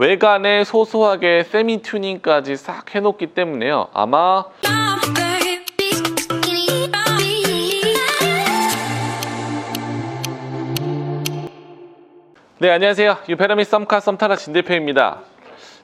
외관에 소소하게 세미 튜닝까지 싹 해놓기 때문에요. 아마 네 안녕하세요 유페라미 썸카 썸타라 진대표입니다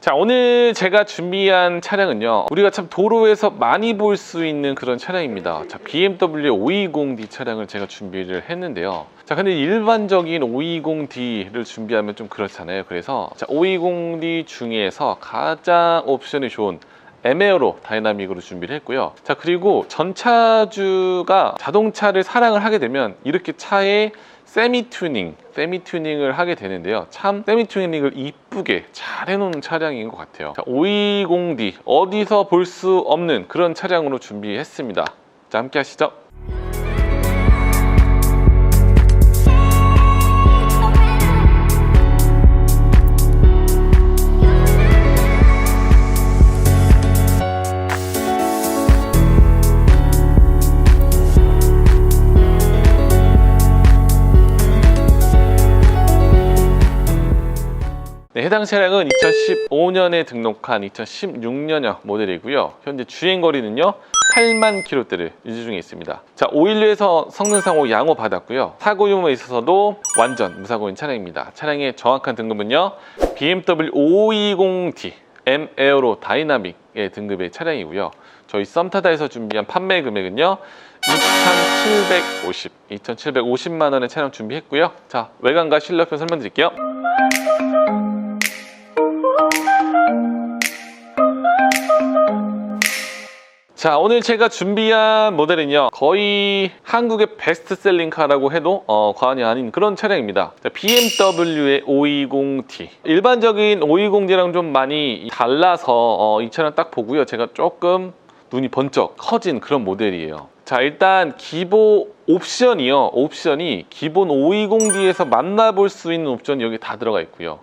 자 오늘 제가 준비한 차량은요 우리가 참 도로에서 많이 볼 수 있는 그런 차량입니다. 자 BMW 520D 차량을 제가 준비를 했는데요. 자 근데 일반적인 520D를 준비하면 좀 그렇잖아요. 그래서 자 520D 중에서 가장 옵션이 좋은 에메어로 다이나믹으로 준비를 했고요. 자, 그리고 전차주가 자동차를 사랑을 하게 되면 이렇게 차에 세미 튜닝, 세미 튜닝을 하게 되는데요. 참 세미 튜닝을 이쁘게 잘 해놓은 차량인 것 같아요. 자, 520D 어디서 볼 수 없는 그런 차량으로 준비했습니다. 자, 함께 하시죠. 네, 해당 차량은 2015년에 등록한 2016년형 모델이고요. 현재 주행 거리는요. 8만 킬로대를 유지 중에 있습니다. 자, 512에서 성능상호 양호 받았고요. 사고 유무에 있어서도 완전 무사고인 차량입니다. 차량의 정확한 등급은요. BMW 520D M 에어로 다이나믹의 등급의 차량이고요. 저희 썸타다에서 준비한 판매 금액은요. 2,750, 2,750만 원의 차량 준비했고요. 자, 외관과 실력표 설명드릴게요. 자 오늘 제가 준비한 모델은요 거의 한국의 베스트셀링 카라고 해도 어, 과언이 아닌 그런 차량입니다. 자, BMW의 520D 일반적인 520D랑 좀 많이 달라서 어, 이 차량 딱 보고요. 제가 조금 눈이 번쩍 커진 그런 모델이에요. 자 일단 기본 옵션이요. 옵션이 기본 520D에서 만나볼 수 있는 옵션이 여기 다 들어가 있고요.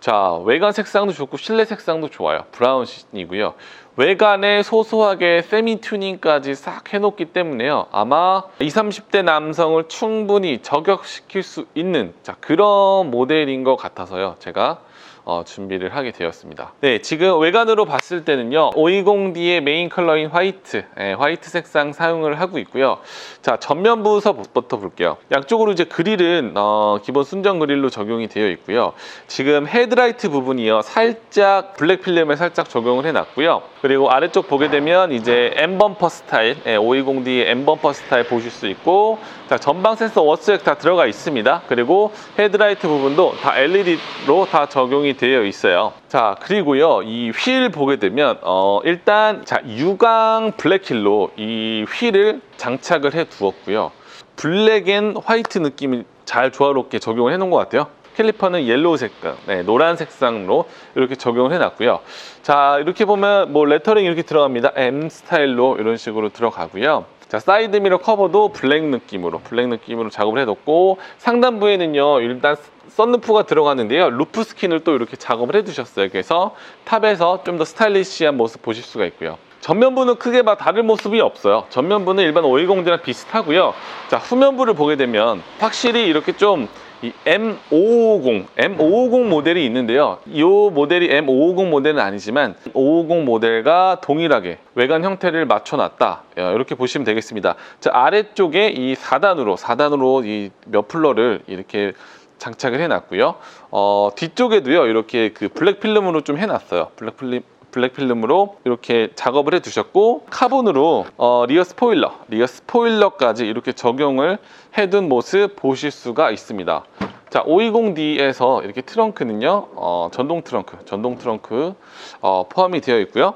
자 외관 색상도 좋고 실내 색상도 좋아요. 브라운이고요 외관에 소소하게 세미 튜닝까지 싹 해놓기 때문에요 아마 20, 30대 남성을 충분히 저격시킬 수 있는 자 그런 모델인 것 같아서요 제가 어, 준비를 하게 되었습니다. 네, 지금 외관으로 봤을 때는요, 520D의 메인 컬러인 화이트, 예, 화이트 색상 사용을 하고 있고요. 자, 전면부서부터 볼게요. 양쪽으로 이제 그릴은 어, 기본 순정 그릴로 적용이 되어 있고요. 지금 헤드라이트 부분이요, 살짝 블랙 필름에 살짝 적용을 해놨고요. 그리고 아래쪽 보게 되면 이제 M 범퍼 스타일, 예, 520D의 M 범퍼 스타일 보실 수 있고, 자, 전방 센서 워스액 다 들어가 있습니다. 그리고 헤드라이트 부분도 다 LED로 다 적용이 되어 있어요. 자, 그리고요, 이 휠 보게 되면, 어, 일단, 자, 유광 블랙힐로 이 휠을 장착을 해 두었고요. 블랙 앤 화이트 느낌이 잘 조화롭게 적용을 해 놓은 것 같아요. 캘리퍼는 옐로우 색깔, 네, 노란 색상으로 이렇게 적용을 해놨고요. 자, 이렇게 보면 뭐 레터링 이렇게 들어갑니다. M 스타일로 이런 식으로 들어가고요. 자, 사이드 미러 커버도 블랙 느낌으로, 블랙 느낌으로 작업을 해뒀고 상단부에는요, 일단 썬루프가 들어가는데요. 루프 스킨을 또 이렇게 작업을 해두셨어요. 그래서 탑에서 좀 더 스타일리시한 모습 보실 수가 있고요. 전면부는 크게 막 다른 모습이 없어요. 전면부는 일반 510D랑 비슷하고요. 자, 후면부를 보게 되면 확실히 이렇게 좀 이 M550, M550 모델이 있는데요. 이 모델이 M550 모델은 아니지만 550 모델과 동일하게 외관 형태를 맞춰놨다. 어, 이렇게 보시면 되겠습니다. 자, 아래쪽에 이 4단으로, 4단으로 이 몇플러를 이렇게 장착을 해놨고요. 어, 뒤쪽에도요, 이렇게 그 블랙 필름으로 좀 해놨어요. 블랙 필름, 블랙 필름으로 이렇게 작업을 해 두셨고 카본으로 어, 리어 스포일러 리어 스포일러까지 이렇게 적용을 해둔 모습 보실 수가 있습니다. 자 520D에서 이렇게 트렁크는요 어, 전동 트렁크 전동 트렁크 어, 포함이 되어 있고요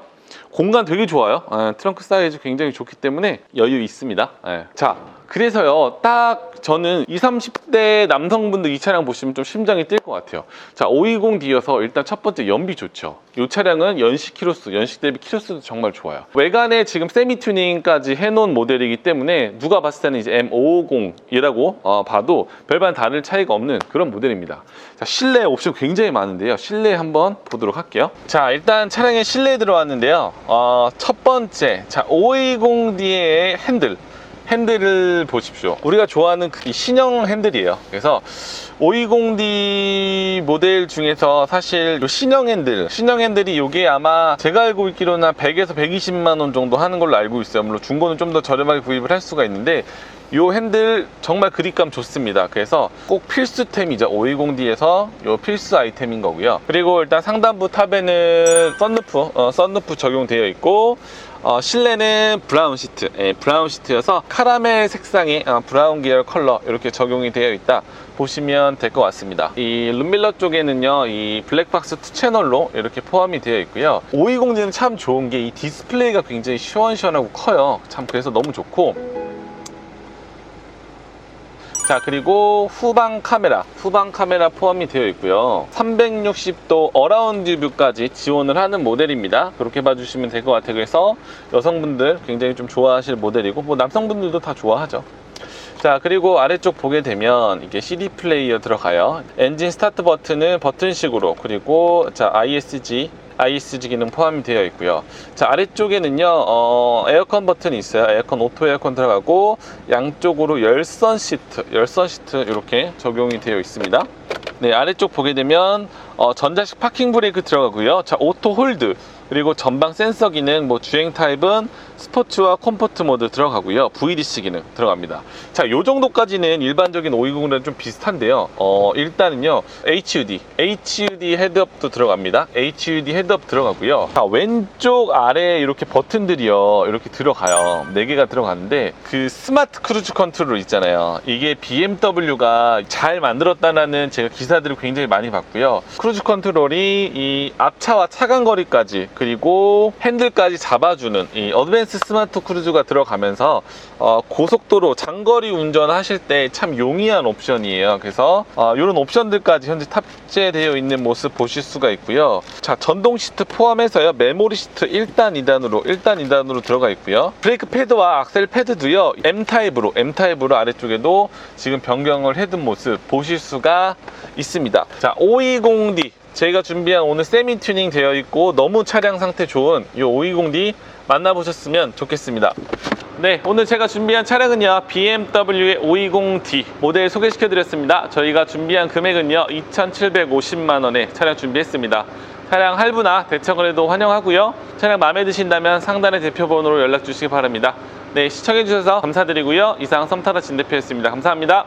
공간 되게 좋아요. 예, 트렁크 사이즈 굉장히 좋기 때문에 여유 있습니다. 예. 자 그래서요 딱 저는 20, 30대 남성분들 이 차량 보시면 좀 심장이 뛸 것 같아요. 자 520D여서 일단 첫 번째 연비 좋죠. 이 차량은 연식 키로수 연식 대비 키로수도 정말 좋아요. 외관에 지금 세미 튜닝까지 해놓은 모델이기 때문에 누가 봤을 때는 이제 M550이라고 어, 봐도 별반 다를 차이가 없는 그런 모델입니다. 자 실내 옵션 굉장히 많은데요. 실내 한번 보도록 할게요. 자 일단 차량의 실내에 들어왔는데요 어, 첫 번째 자 520D의 핸들 핸들을 보십시오. 우리가 좋아하는 그 신형 핸들이에요. 그래서 520D 모델 중에서 사실 요 신형 핸들, 신형 핸들이 요게 아마 제가 알고 있기로는 한 100에서 120만 원 정도 하는 걸로 알고 있어요. 물론 중고는 좀 더 저렴하게 구입을 할 수가 있는데 요 핸들 정말 그립감 좋습니다. 그래서 꼭 필수템이죠. 520D에서 요 필수 아이템인 거고요. 그리고 일단 상단부 탑에는 썬루프, 어, 썬루프 적용되어 있고 어, 실내는 브라운 시트, 예, 브라운 시트여서 카라멜 색상의 어, 브라운 계열 컬러 이렇게 적용이 되어 있다. 보시면 될 것 같습니다. 이 룸밀러 쪽에는요, 이 블랙박스 2 채널로 이렇게 포함이 되어 있고요. 520D는 참 좋은 게 이 디스플레이가 굉장히 시원시원하고 커요. 참 그래서 너무 좋고 자 그리고 후방 카메라. 후방 카메라 포함이 되어 있고요. 360도 어라운드 뷰까지 지원을 하는 모델입니다. 그렇게 봐주시면 될 것 같아요. 그래서 여성분들 굉장히 좀 좋아하실 모델이고 뭐 남성분들도 다 좋아하죠. 자 그리고 아래쪽 보게 되면 이게 CD 플레이어 들어가요. 엔진 스타트 버튼은 버튼식으로 그리고 자 ISG ISG 기능 포함이 되어 있고요. 자 아래쪽에는요 어, 에어컨 버튼이 있어요. 에어컨 오토 에어컨 들어가고 양쪽으로 열선 시트, 열선 시트 이렇게 적용이 되어 있습니다. 네 아래쪽 보게 되면 어, 전자식 파킹 브레이크 들어가고요. 자 오토 홀드 그리고 전방 센서 기능, 뭐 주행 타입은 스포츠와 컴포트 모드 들어가고요. VDC 기능 들어갑니다. 자, 요 정도까지는 일반적인 520이랑 좀 비슷한데요. 어, 일단은요. HUD, HUD 헤드업도 들어갑니다. HUD 헤드업 들어가고요. 자, 왼쪽 아래에 이렇게 버튼들이요. 이렇게 들어가요. 4개가 들어가는데 그 스마트 크루즈 컨트롤 있잖아요. 이게 BMW가 잘 만들었다는 제가 기사들을 굉장히 많이 봤고요. 크루즈 컨트롤이 이 앞차와 차간 거리까지 그리고 핸들까지 잡아주는 이 어드밴스 스마트 크루즈가 들어가면서 어, 고속도로 장거리 운전하실 때 참 용이한 옵션이에요. 그래서 어, 이런 옵션들까지 현재 탑재되어 있는 모습 보실 수가 있고요. 자 전동 시트 포함해서요 메모리 시트 1단 2단으로 1단 2단으로 들어가 있고요. 브레이크 패드와 악셀 패드도요 M 타입으로 M 타입으로 아래쪽에도 지금 변경을 해둔 모습 보실 수가 있습니다. 자 520D 저희가 준비한 오늘 세미 튜닝 되어 있고 너무 차량 상태 좋은 이 520D 만나보셨으면 좋겠습니다. 네, 오늘 제가 준비한 차량은요, BMW의 520D 모델 소개시켜 드렸습니다. 저희가 준비한 금액은요, 2,750만원에 차량 준비했습니다. 차량 할부나 해도 환영하고요. 차량 마음에 드신다면 상단의 대표번호로 연락 주시기 바랍니다. 네, 시청해 주셔서 감사드리고요. 이상 썸타라 진 대표였습니다. 감사합니다.